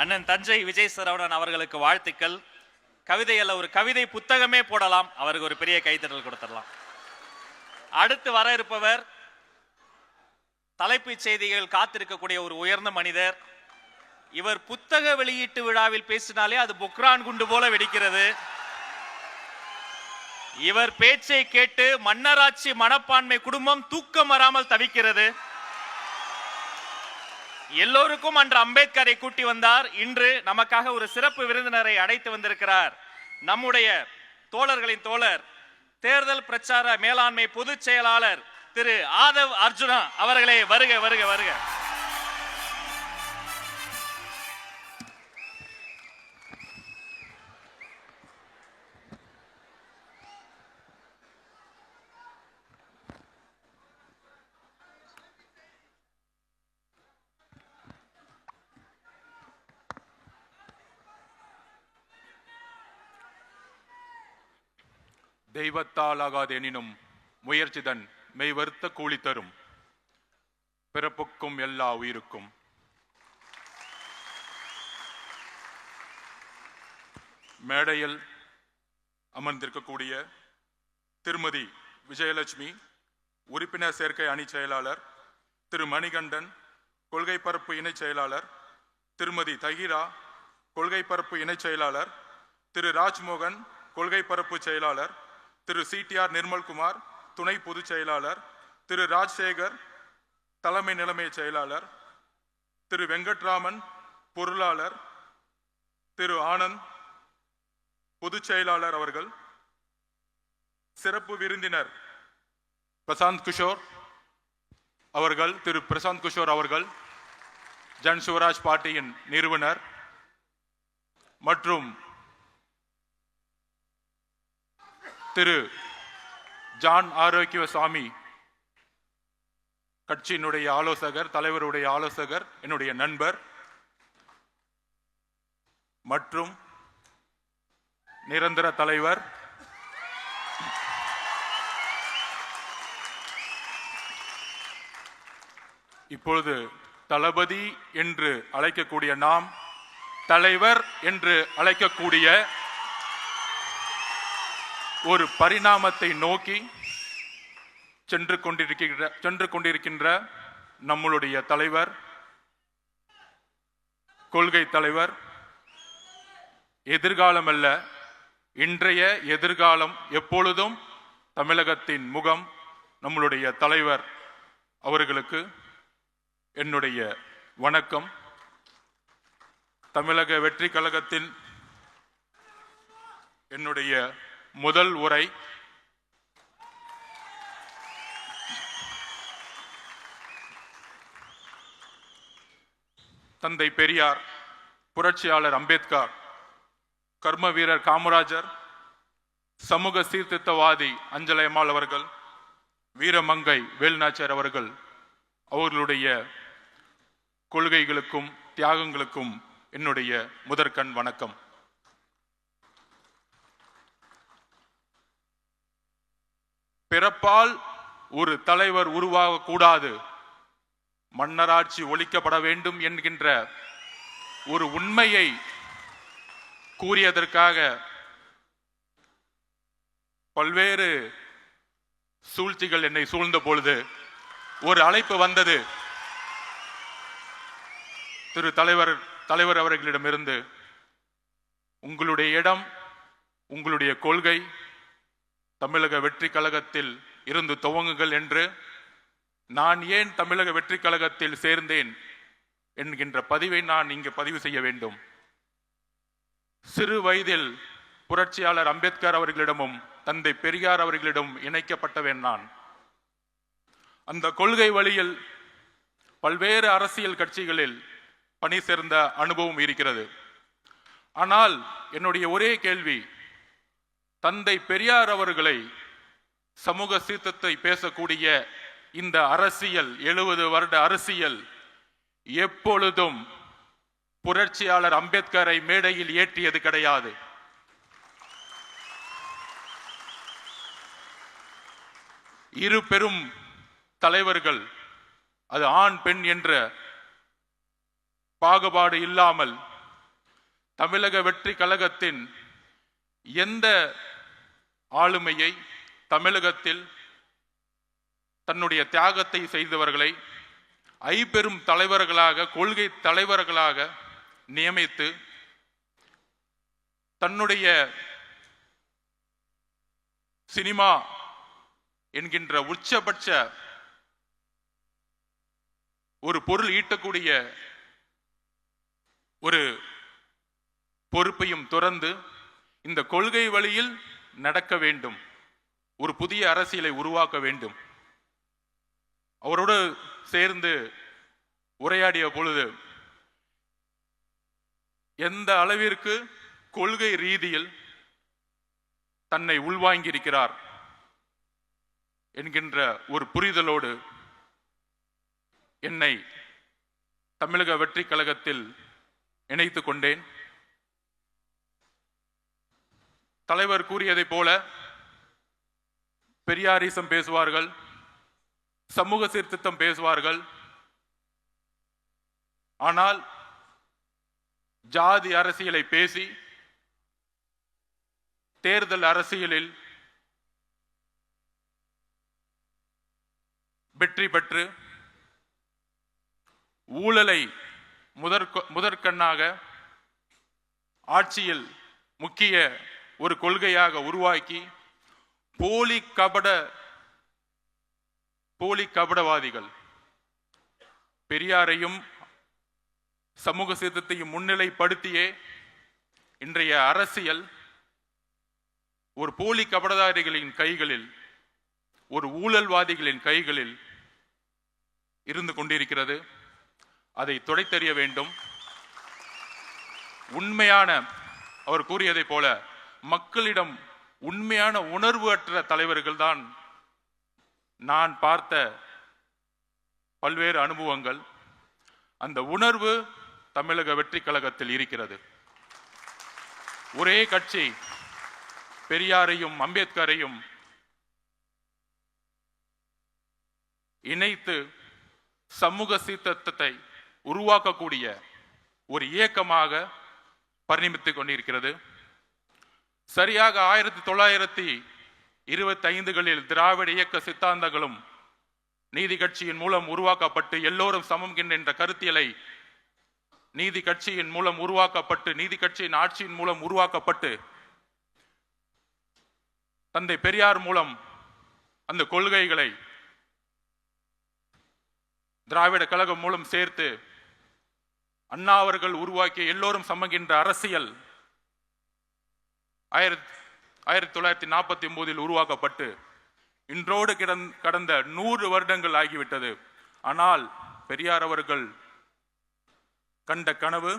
அண்ணன் தஞ்சை விஜய் சரவணன் அவர்களுக்கு வாழ்த்துக்கள். கவிதை அல்ல ஒரு கவிதை புத்தகமே போடலாம். அவருக்கு ஒரு பெரிய கைத்தட்டல் கொடுத்துடலாம். அடுத்து வர இருப்பவர் தலைப்புச் செய்திகள் காத்திருக்கக்கூடிய ஒரு உயர்ந்த மனிதர். இவர் புத்தக வெளியீட்டு விழாவில் பேசினாலே அது புக்ரான் குண்டு போல வெடிக்கிறது. இவர் பேச்சை கேட்டு மன்னராட்சி மனப்பான்மை குடும்பம் தூக்கம் வராமல் தவிக்கிறது. எல்லோருக்கும் அன்று அம்பேத்கரை கூட்டி வந்தார். இன்று நமக்காக ஒரு சிறப்பு விருந்தினரை அடைத்து வந்திருக்கிறார். நம்முடைய தோழர்களின் தோழர் தேர்தல் பிரச்சார மேலாண்மை பொதுச் செயலாளர் திரு ஆதவ் அர்ஜுனா அவர்களே வருக வருக வருக. தெய்வத்தால் ஆகாதெனினும் முயற்சிதன் மெய்வருத்த கூலி தரும். பிறப்புக்கும் எல்லா உயிருக்கும். மேடையில் அமர்ந்திருக்கக்கூடிய திருமதி விஜயலட்சுமி உறுப்பினர் சேர்க்கை அணி செயலாளர் திரு மணிகண்டன் கொள்கை பரப்பு இணைச் செயலாளர் திருமதி தகிரா கொள்கை பரப்பு இணைச் செயலாளர் திரு ராஜ்மோகன் கொள்கை பரப்பு செயலாளர் திரு சிடிஆர் நிர்மல்குமார் துணை பொதுச் செயலாளர் திரு ராஜசேகர் தலைமை நிலைமை செயலாளர் திரு வெங்கட்ராமன் பொருளாளர் திரு ஆனந்த் பொதுச் செயலாளர் அவர்கள் சிறப்பு விருந்தினர் பிரசாந்த் கிஷோர் அவர்கள் திரு பிரசாந்த் கிஷோர் அவர்கள் ஜன் சிவராஜ் பார்ட்டியின் நிறுவனர் மற்றும் திரு ஜான் ஆரோக்கியசாமி கட்சியினுடைய ஆலோசகர் தலைவருடைய ஆலோசகர் என்னுடைய நண்பர் மற்றும் நிரந்தர தலைவர் இப்பொழுது தளபதி என்று அழைக்கக்கூடிய நாம் தலைவர் என்று அழைக்கக்கூடிய ஒரு பரிணாமத்தை நோக்கி சென்று கொண்டிருக்கின்ற சென்று கொண்டிருக்கின்ற நம்மளுடைய தலைவர் கொள்கை தலைவர் எதிர்காலம் அல்ல இன்றைய எதிர்காலம் எப்பொழுதும் தமிழகத்தின் முகம் நம்மளுடைய தலைவர் அவர்களுக்கு என்னுடைய வணக்கம். தமிழக வெற்றி கழகத்தின் என்னுடைய முதல் உரை. தந்தை பெரியார் புரட்சியாளர் அம்பேத்கர் கர்ம வீரர் காமராஜர் சமூக சீர்திருத்தவாதி அஞ்சலையம்மாள் அவர்கள் வீரமங்கை வேல்நாச்சியார் அவர்கள் அவர்களுடைய கொள்கைகளுக்கும் தியாகங்களுக்கும் என்னுடைய முதற்கண் வணக்கம். பிறப்பால் ஒரு தலைவர் உருவாகக்கூடாது. மன்னராட்சி ஒழிக்கப்பட வேண்டும் என்கின்ற ஒரு உண்மையை கூறியதற்காக பல்வேறு சூழ்ச்சிகள் என்னை சூழ்ந்த பொழுது ஒரு அழைப்பு வந்தது. திரு தலைவர் தலைவர் அவர்களிடமிருந்து உங்களுடைய இடம் உங்களுடைய கொள்கை தமிழக வெற்றி கழகத்தில் இருந்து துவங்குங்கள் என்று நான் ஏன் தமிழக வெற்றி கழகத்தில் சேர்ந்தேன் என்கின்ற பதிவை நான் இங்கு பதிவு செய்ய வேண்டும். சிறு வயதில் புரட்சியாளர் அம்பேத்கர் அவர்களிடமும் தந்தை பெரியார் அவர்களிடம் இணைக்கப்பட்டவன் நான். அந்த கொள்கை வழியில் பல்வேறு அரசியல் கட்சிகளில் பணி சேர்ந்த அனுபவம் இருக்கிறது. ஆனால் என்னுடைய ஒரே கேள்வி தந்தை பெரியார் அவர்களை சமூக சீர்த்தத்தை பேசக்கூடிய இந்த அரசியல் எழுபது வருட அரசியல் எப்பொழுதும் புரட்சியாளர் அம்பேத்கரை மேடையில் ஏற்றியது கிடையாது. இரு பெரும் தலைவர்கள் அது ஆண் பெண் என்ற பாகுபாடு இல்லாமல் தமிழக வெற்றி கழகத்தின் எந்த ஆளுமையை தமிழகத்தில் தன்னுடைய தியாகத்தை செய்தவர்களை ஐபெரும் தலைவர்களாக கொள்கை தலைவர்களாக நியமித்து தன்னுடைய சினிமா என்கின்ற உச்சபட்ச ஒரு பொருள் ஈட்டக்கூடிய ஒரு பொறுப்பையும் துறந்து இந்த கொள்கை வழியில் நடக்க வேண்டும். ஒரு புதிய அரசியலை உருவாக்க வேண்டும். அவரோடு சேர்ந்து உரையாடிய பொழுது எந்த அளவிற்கு கொள்கை ரீதியில் தன்னை உள்வாங்கியிருக்கிறார் என்கின்ற ஒரு புரிதலோடு என்னை தமிழக வெற்றி கழகத்தில் இணைத்து கொண்டேன். தலைவர் கூறியதைப் போல பெரியாரிசம் பேசுவார்கள் சமூக சீர்திருத்தம் பேசுவார்கள். ஆனால் ஜாதி அரசியலை பேசி தேர்தல் அரசியலில் வெற்றி பெற்று ஊழலை முதற் முதற்கண்ணாக ஆட்சியில் முக்கிய ஒரு கொள்கையாக உருவாக்கி போலி கபட போலி கபடவாதிகள் பெரியாரையும் சமூக சீர்திருத்தத்தையும் முன்னிலைப்படுத்தியே இன்றைய அரசியல் ஒரு போலி கபடதாரிகளின் கைகளில் ஒரு ஊழல்வாதிகளின் கைகளில் இருந்து கொண்டிருக்கிறது. அதை துடைத்தறிய வேண்டும். உண்மையான அவர் கூறியதைப் போல மக்களிடம் உண்மையான உணர்வு அற்ற தலைவர்கள் தான் நான் பார்த்த பல்வேறு அனுபவங்கள். அந்த உணர்வு தமிழக வெற்றி கழகத்தில் இருக்கிறது. ஒரே கட்சி பெரியாரையும் அம்பேத்கரையும் இணைத்து சமூக சீர்திருத்தத்தை உருவாக்கக்கூடிய ஒரு இயக்கமாக பரிணமித்துக் கொண்டிருக்கிறது. சரியாக ஆயிரத்தி தொள்ளாயிரத்தி இருபத்தி ஐந்துகளில் திராவிட இயக்க சித்தாந்தங்களும் நீதி கட்சியின் மூலம் உருவாக்கப்பட்டு எல்லோரும் சமம் என்ற கருத்தியலை நீதி கட்சியின் மூலம் உருவாக்கப்பட்டு நீதி கட்சியின் ஆட்சியின் மூலம் உருவாக்கப்பட்டு தந்தை பெரியார் மூலம் அந்த கொள்கைகளை திராவிட கழகம் மூலம் சேர்த்து அண்ணா அவர்கள் உருவாக்கிய எல்லோரும் சமகின்ற அரசியல் ஆயிரத்தி ஆயிரத்தி தொள்ளாயிரத்தி நாற்பத்தி ஒன்பதில் உருவாக்கப்பட்டு இன்றோடு கிடந் கடந்த நூறு வருடங்கள் ஆகிவிட்டது. ஆனால் பெரியார் அவர்கள் கண்ட கனவு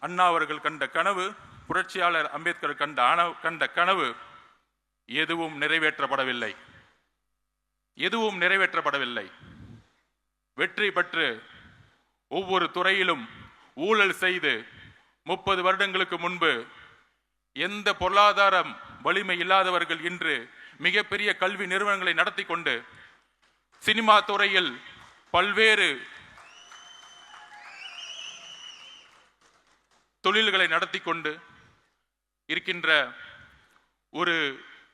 அண்ணா அவர்கள் கண்ட கனவு புரட்சியாளர் அம்பேத்கர் கண்ட அணவு கண்ட கனவு எதுவும் நிறைவேற்றப்படவில்லை. எதுவும் நிறைவேற்றப்படவில்லை. வெற்றி பெற்று ஒவ்வொரு துறையிலும் ஊழல் செய்து முப்பது வருடங்களுக்கு முன்பு எந்த பொருளாதாரம் வலிமை இல்லாதவர்கள் இன்று மிகப்பெரிய கல்வி நிறுவனங்களை நடத்தி கொண்டு சினிமா துறையில் பல்வேறு தொழில்களை நடத்தி கொண்டு இருக்கின்ற ஒரு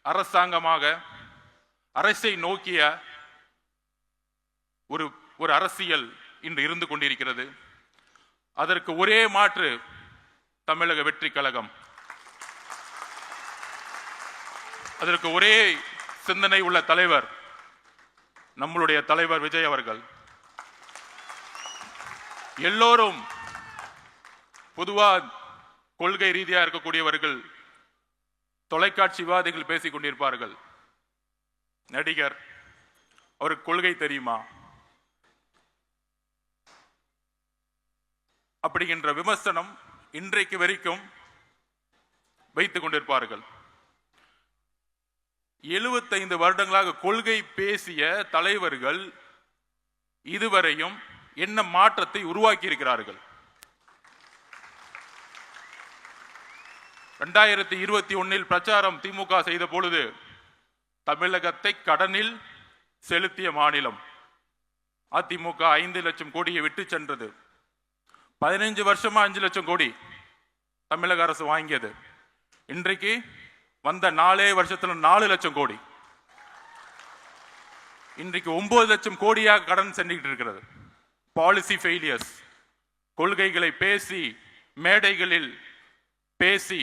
அரசாங்கமாக அரசை நோக்கிய ஒரு ஒரு அரசியல் இன்று இருந்து கொண்டிருக்கிறது. அதற்கு ஒரே மாற்று தமிழக வெற்றி கழகம் அதற்கு ஒரே சிந்தனை உள்ள தலைவர் நம்மளுடைய தலைவர் விஜய் அவர்கள். எல்லோரும் பொதுவா கொள்கை ரீதியா இருக்கக்கூடியவர்கள் தொலைக்காட்சி விவாதிகள் பேசிக் கொண்டிருப்பார்கள். நடிகர் அவருக்கு கொள்கை தெரியுமா? அப்படிங்கின்ற விமர்சனம் இன்றைக்கு வரைக்கும் வைத்துக் கொண்டிருப்பார்கள். எழுபத்தைந்து வருடங்களாக கொள்கை பேசிய தலைவர்கள் இதுவரையும் என்ன மாற்றத்தை உருவாக்கி இருக்கிறார்கள் ரெண்டாயிரத்தி இருபத்தி ஒன்னில் பிரச்சாரம் திமுக செய்த பொழுது தமிழகத்தை கடனில் செலுத்திய மாநிலம். அதிமுக ஐந்து லட்சம் கோடியை விட்டு சென்றது. பதினைஞ்சு வருஷமா அஞ்சு லட்சம் கோடி தமிழக அரசு வாங்கியது. இன்றைக்கு வந்த நாலே வருஷத்துல நாலு லட்சம் கோடி. இன்றைக்கு ஒன்பது லட்சம் கோடியாக கடன் சென்றுகிட்டு இருக்கிறது. பாலிசி ஃபெயிலியர்ஸ் கொள்கைகளை பேசி மேடைகளில் பேசி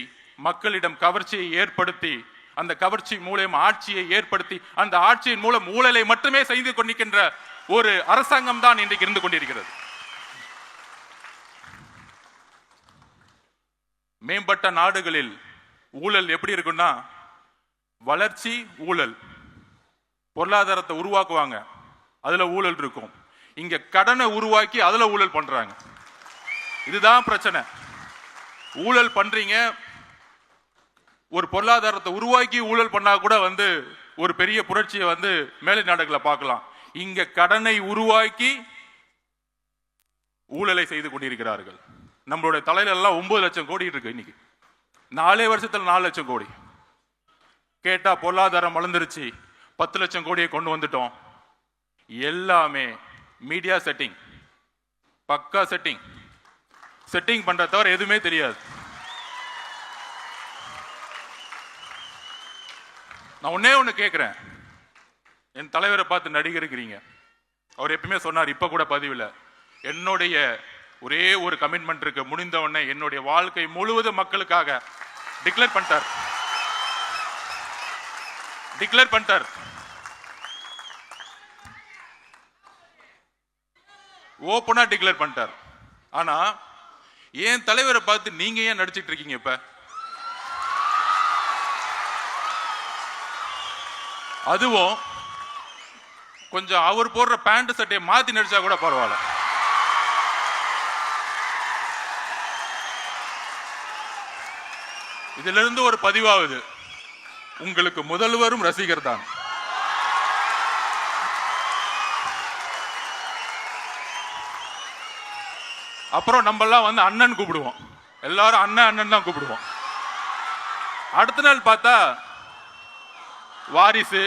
மக்களிடம் கவர்ச்சியை ஏற்படுத்தி அந்த கவர்ச்சி மூலம் ஆட்சியை ஏற்படுத்தி அந்த ஆட்சியின் மூலம் ஊழலை மட்டுமே செய்து கொண்டிருக்கின்ற ஒரு அரசாங்கம் தான் இன்றைக்கு இருந்து கொண்டிருக்கிறது. மேம்பட்ட நாடுகளில் ஊழல் எப்படி இருக்குன்னா வளர்ச்சி ஊழல். பொருளாதாரத்தை உருவாக்குவாங்க. அதுல ஊழல் இருக்கும். இங்க கடனை உருவாக்கி அதுல ஊழல் பண்றாங்க. இதுதான் பிரச்சனை. ஊழல் பண்றீங்க. ஒரு பொருளாதாரத்தை உருவாக்கி ஊழல் பண்ணா கூட வந்து ஒரு பெரிய புரட்சியை வந்து மேலை நாடுகளை பார்க்கலாம். இங்க கடனை உருவாக்கி ஊழலை செய்து கொண்டிருக்கிறார்கள். நம்மளுடைய தலையில எல்லாம் ஒன்பது லட்சம் கோடி இருக்கு இன்னைக்கு. நாலே வருஷத்தில் நாலு லட்சம் கோடி. கேட்டால் பொருளாதாரம் வளர்ந்துருச்சு. பத்து லட்சம் கோடியை கொண்டு வந்துட்டோம். எல்லாமே மீடியா செட்டிங் பக்கா செட்டிங் செட்டிங் பண்ணுற தவிர எதுவுமே தெரியாது. நான் ஒன்னே ஒன்று கேட்குறேன் என் தலைவரை பார்த்து நடிகருக்கிறீங்க. அவர் எப்பயுமே சொன்னார் இப்போ கூட பதிவில் என்னுடைய ஒரே ஒரு கமிட்மெண்ட் இருக்கு. முடிந்த உடனே என்னுடைய வாழ்க்கை முழுவதும் மக்களுக்காக டிக்ளேர் பண்ணிட்டார். டிக்ளேர் பண்ணிட்டார். ஓப்பனா டிக்ளேர் பண்ணிட்டார். ஆனா என் தலைவரை பார்த்து நீங்க ஏன் நடிச்சிட்டு இருக்கீங்க இப்ப? அதுவும் கொஞ்சம் அவர் போடுற பேண்ட் சட்டையை மாத்தி நடிச்சா கூட பரவாயில்ல. இதுல இருந்து ஒரு பதிவாகுது உங்களுக்கு முதல்வரும் ரசிகர் தான். அப்புறம் நம்ம எல்லாம் வந்து அண்ணன் கூப்பிடுவோம். எல்லாரும் அண்ணன் அண்ணன் தான் கூப்பிடுவோம். அடுத்த நாள் பார்த்தா வாரிசு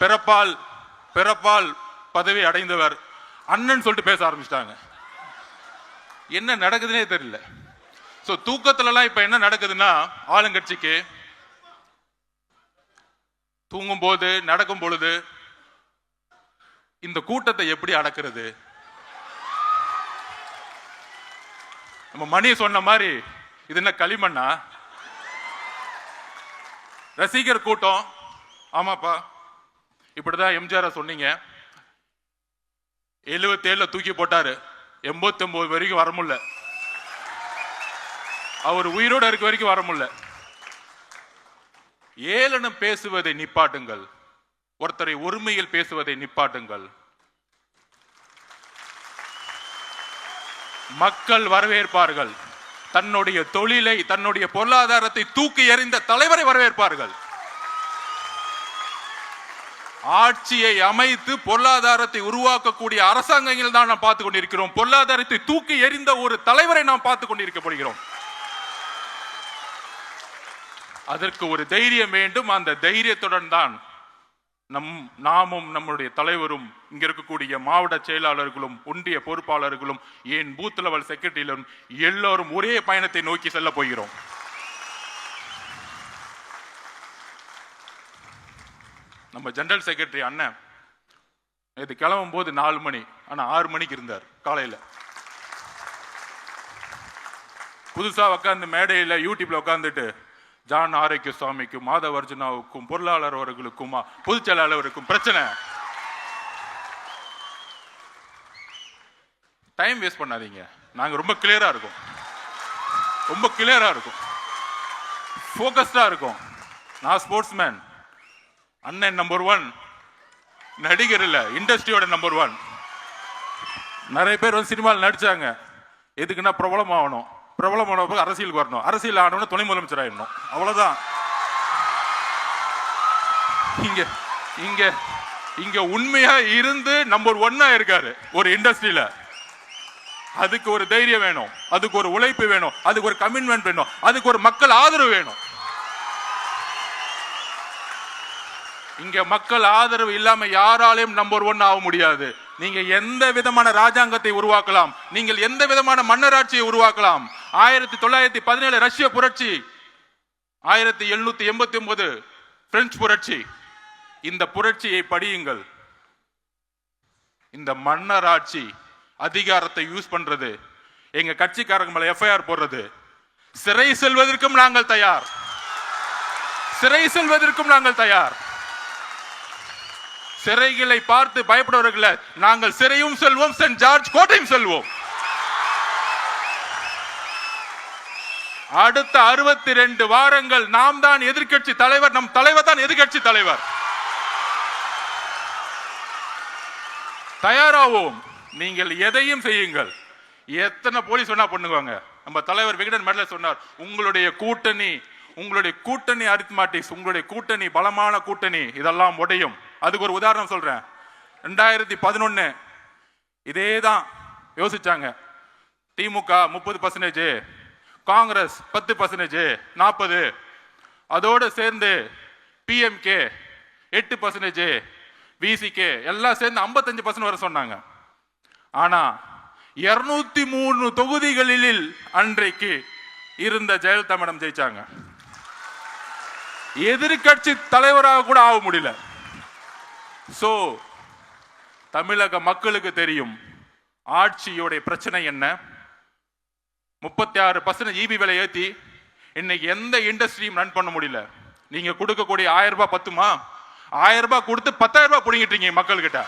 பிறப்பால் பிறப்பால் பதவி அடைந்தவர் அண்ணன் சொல்லிட்டு பேச ஆரம்பிச்சிட்டாங்க. என்ன நடக்குதுன்னே தெரியல. ஸோ தூக்கத்துலலாம் இப்போ என்ன நடக்குதுன்னா ஆளுங்கட்சிக்கு தூங்கும் போது நடக்கும் பொழுது இந்த கூட்டத்தை எப்படி அடக்கிறது? நம்ம மணி சொன்ன மாதிரி இது என்ன களிமண்ணா? ரசிகர் கூட்டம். ஆமாப்பா. இப்படிதான் எம்ஜிஆர் சொன்னீங்க. எழுபத்தேழுல தூக்கி போட்டாரு. எண்பத்தி ஒன்பது வரைக்கும் வர முடியல. அவர் உயிரோட இருக்க வரைக்கும் வர முடியல. ஏளனம் பேசுவதை நிப்பாட்டுங்கள். ஒருத்தரை ஒருமையில் பேசுவதை நிப்பாட்டுங்கள். மக்கள் வரவேற்பார்கள். தன்னுடைய தொழிலை தன்னுடைய பொருளாதாரத்தை தூக்கி எறிந்த தலைவரை வரவேற்பார்கள். ஆட்சியை அமைத்து பொருளாதாரத்தை உருவாக்கக்கூடிய அரசாங்கங்கள் தான் நாம் பார்த்து கொண்டிருக்கிறோம். பொருளாதாரத்தை தூக்கி எறிந்த ஒரு தலைவரை நாம் பார்த்து கொண்டிருக்கப்படுகிறோம் அதற்கு ஒரு தைரியம் வேண்டும். அந்த தைரியத்துடன் தான் நம் நாமும் நம்முடைய தலைவரும் இங்க இருக்கக்கூடிய மாவட்ட செயலாளர்களும் ஒன்றிய பொறுப்பாளர்களும் ஏன் பூத் லெவல் செக்ரட்டரியிலும் எல்லோரும் ஒரே பயணத்தை நோக்கி செல்ல போகிறோம். நம்ம ஜெனரல் செக்ரட்டரி அண்ணன் இது கிளம்பும் போது நாலு மணி ஆனால் ஆறு மணிக்கு இருந்தார் காலையில். புதுசாக உட்காந்து மேடையில் யூடியூப்பில் உட்காந்துட்டு ஜான் ஆரோக்கிய சுவாமிக்கும் மாதவ அர்ஜுனாவுக்கும் பொருளாளர் அவர்களுக்குமா பொதுச் செயலாளருக்கும் பிரச்சனை. டைம் வேஸ்ட் பண்ணாதீங்க. நாங்கள் ரொம்ப கிளியராக இருக்கோம். ரொம்ப கிளியராக இருக்கும். ஃபோக்கஸ்டாக இருக்கும். நான் ஸ்போர்ட்ஸ் மேன் அண்ணன் நம்பர் ஒன் நடிகர் இல்லை இண்டஸ்ட்ரியோட நம்பர் ஒன் நிறைய பேர் வந்து சினிமாவில் நடித்தாங்க எதுக்குன்னா பிரபலம் ஆகணும் பிரபலமான பிறகு அரசியலுக்கு வரணும். அரசியல் ஆனவன துணை முதலமைச்சர் ஆயிடணும். அவ்வளவுதான். இங்க இங்க இங்க உண்மையா இருந்து நம்பர் ஒன்னா இருக்காரு ஒரு இண்டஸ்ட்ரியில அதுக்கு ஒரு தைரியம் வேணும். அதுக்கு ஒரு உழைப்பு வேணும். அதுக்கு ஒரு கமிட்மெண்ட் வேணும். அதுக்கு ஒரு மக்கள் ஆதரவு வேணும். இங்க மக்கள் ஆதரவு இல்லாம யாராலையும் நம்பர் ஒன் ஆக முடியாது. நீங்க எந்த விதமான ராஜாங்கத்தை உருவாக்கலாம்? நீங்கள் எந்த விதமான மன்னராட்சியை உருவாக்கலாம்? ஆயிரத்தி தொள்ளாயிரத்தி பதினேழு ரஷ்ய புரட்சி ஆயிரத்தி எழுநூத்தி எண்பத்தி ஒன்பது பிரெஞ்சு புரட்சி. இந்த புரட்சியை படியுங்கள். இந்த மன்னராட்சி அதிகாரத்தை யூஸ் பண்றது எங்க கட்சிக்காரங்க மேல எஃப்ஐஆர் போடுறது. சிறை செல்வதற்கும் நாங்கள் தயார். சிறை செல்வதற்கும் நாங்கள் தயார். சிறைகளை பார்த்து பயப்படுவர்கள் நாங்கள் சிறையும் செல்வோம் சென்ட் ஜார்ஜ் கோட்டையும் செல்வோம். அடுத்த அறுபத்தி ரெண்டு வாரங்கள் நாம் தான் எதிர்க்கட்சி தலைவர் நம் தலைவர் தான் எதிர்க்கட்சி தலைவர். தயாராவோம். நீங்கள் எதையும் செய்யுங்கள். எத்தனை போலீஸ் வேணா பண்ணுவாங்க. நம்ம தலைவர் விகடன் மெடல சொன்னார் உங்களுடைய கூட்டணி உங்களுடைய கூட்டணி அரித்மாட்டிக்ஸ் உங்களுடைய கூட்டணி பலமான கூட்டணி இதெல்லாம் உடையும். அதுக்கு ஒரு உதாரணம் சொல்றேன். ரெண்டாயிரத்தி பதினொன்னு இதே தான் யோசிச்சாங்க. திமுக முப்பது பர்சன்டேஜ் காங்கிரஸ் பத்து பர்சன்டேஜ் நாற்பது அதோடு சேர்ந்து பிஎம்கே எட்டு பர்சன்டேஜ் விசிகே எல்லாம் சேர்ந்து ஐம்பத்தஞ்சு பர்சன்ட் வர சொன்னாங்க. ஆனால் இருநூத்தி மூணு தொகுதிகளில் அன்றைக்கு இருந்த ஜெயலலிதா மேடம் ஜெயிச்சாங்க. எதிர்க்கட்சி தலைவராக கூட ஆக முடியல. ஸோ தமிழக மக்களுக்கு தெரியும் ஆட்சியுடைய பிரச்சனை என்ன? முப்பத்தி ஆறு பர்சன்ட் இபி விலை ஏற்றி இன்னைக்கு எந்த இண்டஸ்ட்ரியும் ரன் பண்ண முடியல. நீங்க கொடுக்கக்கூடிய ஆயிரம் ரூபாய் பத்துமா? ஆயிரம் ரூபாய் கொடுத்து பத்தாயிரம் ரூபாய் புடிங்கிட்டீங்க மக்கள்கிட்ட.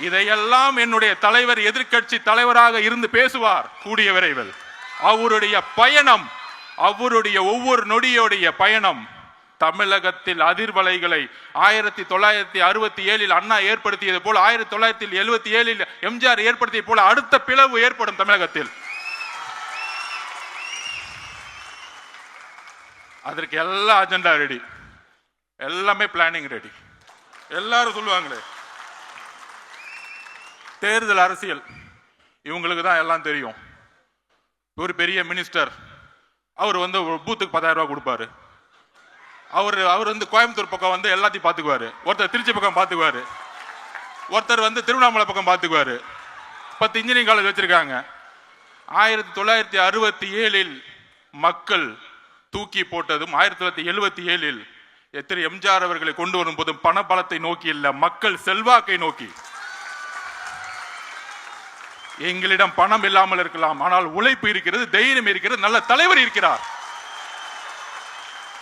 இதையெல்லாம் என்னுடைய தலைவர் எதிர்க்கட்சி தலைவராக இருந்து பேசுவார் கூடிய விரைவில். அவருடைய பயணம் அவருடைய ஒவ்வொரு நொடியோடைய பயணம் தமிழகத்தில் அதிர்வலைகளை ஆயிரத்தி தொள்ளாயிரத்தி அறுபத்தி ஏழில் அண்ணா ஏற்படுத்தியது போல ஆயிரத்தி தொள்ளாயிரத்தி எழுபத்தி ஏழில் எம்ஜிஆர் ஏற்படுத்தியது போல அடுத்த பிளவு ஏற்படும் தமிழகத்தில். அதற்கு எல்லா அஜெண்டா ரெடி எல்லாமே பிளானிங் ரெடி எல்லாரும் சொல்லுவாங்களே தேர்தல் அரசியல் இவங்களுக்கு தான் எல்லாம் தெரியும். ஒரு பெரிய மினிஸ்டர் அவர் வந்து பூத்துக்கு பத்தாயிரம் ரூபாய் கொடுப்பாரு. அவர் அவர் வந்து கோயம்புத்தூர் பக்கம் வந்து எல்லாத்தையும் பார்த்துக்குவாரு. ஒருத்தர் திருச்சி பக்கம் பார்த்துக்குவார். ஒருத்தர் வந்து திருவண்ணாமலை பக்கம் பார்த்துக்குவாரு. பத்து இன்ஜினியரிங் காலேஜ் வச்சிருக்காங்க. ஆயிரத்தி தொள்ளாயிரத்தி அறுபத்தி ஏழில் மக்கள் தூக்கி போட்டதும் ஆயிரத்தி தொள்ளாயிரத்தி எழுபத்தி ஏழில் எத்திரி எம்ஜிஆர் அவர்களை கொண்டு வரும்போதும் பணபலத்தை நோக்கி இல்ல மக்கள் செல்வாக்கை நோக்கி. எங்களிடம் பணம் இல்லாமல் இருக்கலாம் ஆனால் உழைப்பு இருக்கிறது தைரியம் இருக்கிறது நல்ல தலைவர் இருக்கிறார்.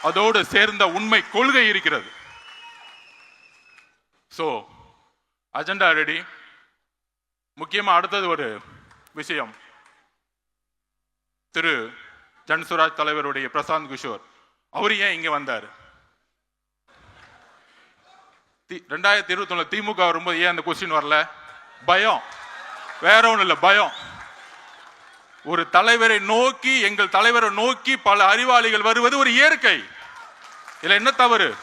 அதோடு சேர்ந்த உண்மை கொள்கை இருக்கிறது. ஸோ அஜெண்டா ரெடி முக்கியமாக அடுத்தது ஒரு விஷயம். திரு ஜன்சுராஜ் தலைவருடைய பிரசாந்த் கிஷோர். அவர் ஏன் இங்கே வந்தார்? தி- ரெண்டாயிரத்தி இருபத்தி திமுக வரும்போது ஏன் அந்த கொஸ்டின் வரல? பயம். வேற ஒன்றும் இல்லை பயம். ஒரு தலைவரை நோக்கி எங்கள் தலைவரை நோக்கி பல அறிவாளிகள் வருவது ஒரு இயற்கை. இதுல என்ன தவறு?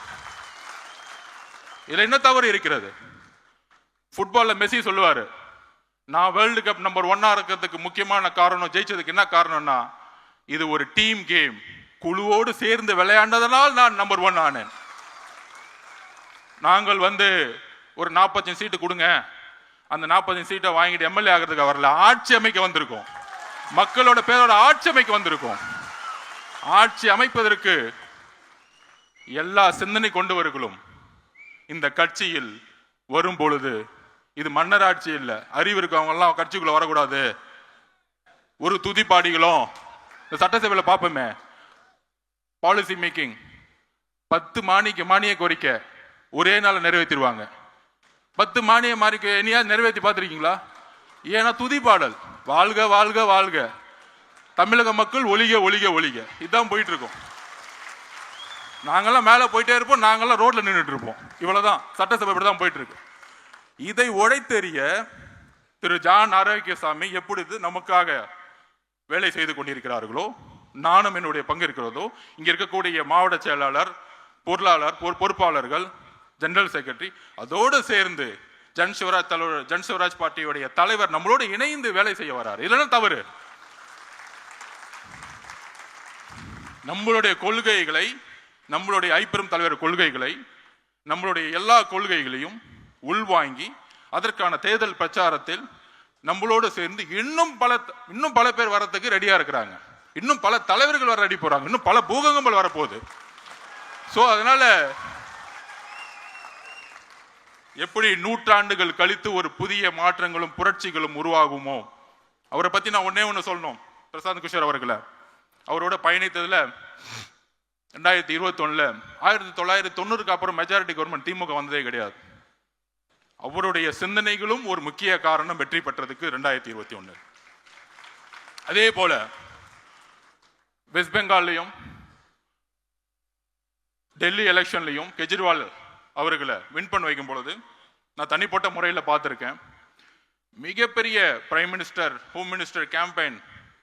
இதுல என்ன தவறு இருக்கிறது? ஃபுட்பால்ல மெஸ்ஸி சொல்லுவாரு நான் வேர்ல்டு கப் நம்பர் ஒன்னா இருக்கிறதுக்கு முக்கியமான காரணம் ஜெயிச்சதுக்கு என்ன காரணம்னா இது ஒரு டீம் கேம் குழுவோடு சேர்ந்து விளையாண்டதனால் நான் நம்பர் ஒன் ஆனேன். நாங்கள் வந்து ஒரு நாற்பத்தஞ்சு சீட்டு கொடுங்க. அந்த நாற்பத்தஞ்சு சீட்டை வாங்கிட்டு எம்எல்ஏ ஆகிறதுக்கு வரல ஆட்சி அமைக்க வந்திருக்கோம். மக்களோட பேரோட ஆட்சி அமைக்க வந்திருக்கோம். ஆட்சி அமைப்பதற்கு எல்லா சிந்தனை கொண்டவர்களும் இந்த கட்சியில் வரும் பொழுது இது மன்னராட்சி இல்லை அறிவு இருக்கவங்கெல்லாம் கட்சிக்குள்ள வரக்கூடாது. ஒரு துதிப்பாடிகளும் இந்த சட்டசபையில் பார்ப்போமே. பாலிசி மேக்கிங் பத்து மானிக்கு மானிய கோரிக்கை ஒரே நாள் நிறைவேற்றிடுவாங்க. பத்து மானிய மாறிக்கை இனியா நிறைவேற்றி பார்த்துருக்கீங்களா? ஏன்னா துதிப்பாடல். வாழ்க வாழ்க வாழ்க. தமிழக மக்கள் ஒளிக ஒளிக ஒளிக. இதுதான் போயிட்டு இருக்கோம் நாங்கள்லாம் மேலே போயிட்டே இருப்போம் நாங்கள்லாம் ரோட்ல நின்றுட்டு இருப்போம். இவ்வளவுதான். சட்டசபை இப்படி தான் போயிட்டு இருக்கு இதை உழைத்தெறிய திரு ஜான் ஆரோக்கியசாமி எப்பொழுது நமக்காக வேலை செய்து கொண்டிருக்கிறார்களோ நானும் என்னுடைய பங்கு இருக்கிறதோ இங்கே இருக்கக்கூடிய மாவட்ட செயலாளர் பொருளாளர் பொறுப்பாளர்கள் ஜெனரல் செக்ரட்டரி அதோடு சேர்ந்து ஜன் சிவராஜ் தலைவர் ஜன் சிவராஜ் பார்ட்டியுடைய தலைவர் நம்மளோடு இணைந்து வேலை செய்ய வராரு. இல்லைன்னா தவறு? நம்மளுடைய கொள்கைகளை நம்மளுடைய ஐப்பெரும் தலைவர் கொள்கைகளை நம்மளுடைய எல்லா கொள்கைகளையும் உள்வாங்கி அதற்கான தேர்தல் பிரச்சாரத்தில் நம்மளோடு சேர்ந்து இன்னும் பல இன்னும் பல பேர் வரத்துக்கு ரெடியா இருக்கிறாங்க. இன்னும் பல தலைவர்கள் வர ரெடி போறாங்க. இன்னும் பல பூகங்கங்கள் வரப்போகுது. ஸோ அதனால எப்படி நூற்றாண்டுகள் கழித்து ஒரு புதிய மாற்றங்களும் புரட்சிகளும் உருவாகுமோ? அவரை பத்தி நான் ஒன்னே ஒன்று சொல்லணும். பிரசாந்த் கிஷோர் அவர்களை. அவரோட பயணித்ததுல ரெண்டாயிரத்தி இருபத்தி ஒண்ணுல ஆயிரத்தி தொள்ளாயிரத்தி தொண்ணூறுக்கு அப்புறம் மெஜாரிட்டி கவர்மெண்ட் திமுக வந்ததே கிடையாது. அவருடைய சிந்தனைகளும் ஒரு முக்கிய காரணம் வெற்றி பெற்றதுக்கு ரெண்டாயிரத்தி இருபத்தி ஒண்ணு அதே போல வெஸ்ட் பெங்கால்லையும் டெல்லி எலெக்ஷன்லையும் கெஜ்ரிவால் அவர்களை வின் பண்ண வைக்கும் பொழுது நான் தனிப்பட்ட முறையில் பார்த்துருக்கேன். மிகப்பெரிய prime minister home minister campaign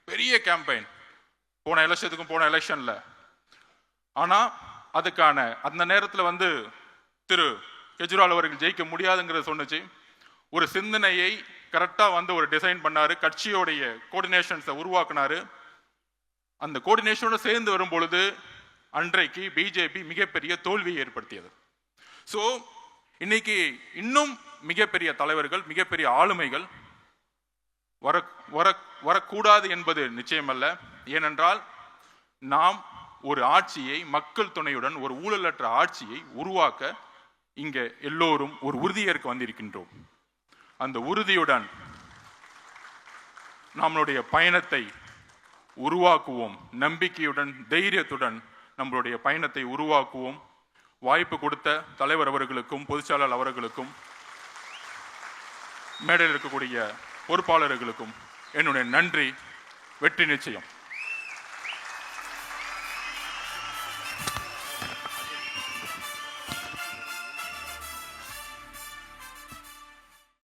பெரிய கேம்பெயின் போன எலெக்ஷனுக்கும் போன எலெக்ஷனில் ஆனால் அதுக்கான அந்த நேரத்தில் வந்து திரு கெஜ்ரிவால் அவர்கள் ஜெயிக்க முடியாதுங்கிறத சொன்னுச்சு. ஒரு சிந்தனையை கரெக்டாக வந்து ஒரு டிசைன் பண்ணார். கட்சியோடைய கோஆர்டினேஷன்ஸை உருவாக்குனாரு. அந்த கோஆர்டினேஷனோட சேர்ந்து வரும் பொழுது அன்றைக்கு பிஜேபி மிகப்பெரிய தோல்வியை ஏற்படுத்தியது. ஸோ இன்னைக்கு இன்னும் மிகப்பெரிய தலைவர்கள் மிகப்பெரிய ஆளுமைகள் வர வர வரக்கூடாது என்பது நிச்சயமல்ல. ஏனென்றால் நாம் ஒரு ஆட்சியை மக்கள் துணையுடன் ஒரு ஊழலற்ற ஆட்சியை உருவாக்க இங்கே எல்லோரும் ஒரு உறுதியேற்க வந்திருக்கின்றோம். அந்த உறுதியுடன் நம்மளுடைய பயணத்தை உருவாக்குவோம். நம்பிக்கையுடன் தைரியத்துடன் நம்மளுடைய பயணத்தை உருவாக்குவோம். வாய்ப்பு கொடுத்த தலைவர் அவர்களுக்கும் பொதுச்செயலாளர் அவர்களுக்கும் மேடையில் இருக்கக்கூடிய பொறுப்பாளர்களுக்கும் என்னுடைய நன்றி வெற்றி நிச்சயம்.